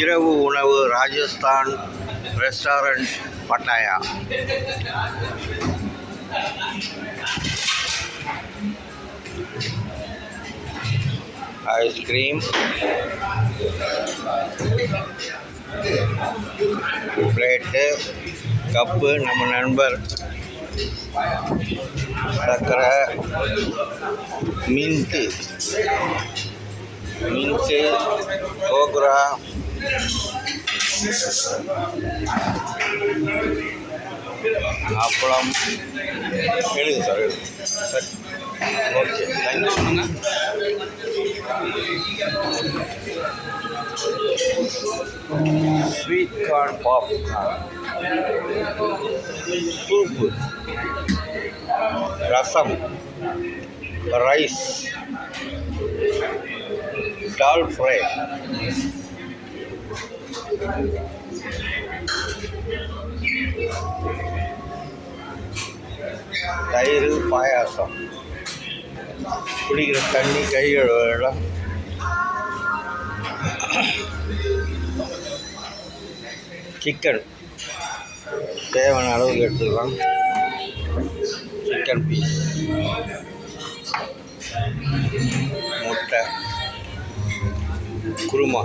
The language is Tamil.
இரவு உணவு Rajasthan restaurant Pattaya ice cream plate cup நம்ம நண்பர் சர்க்கரை மின்ட்டு. மின்ட்டு கோகுரா. ಹಪ್ಪಳಂ ಹೇಳಿ ಸರ್ ಹೇಳಿ ಸರಿ okay thank you sweet corn pop soup rasam rice dal fry தயிர் பாயாசம். குடிக்கிற தண்ணி கை கழுவ சிக்கன். தேவையான அளவுக்கு எடுத்துக்கலாம். Chicken piece. முட்டை. குருமா.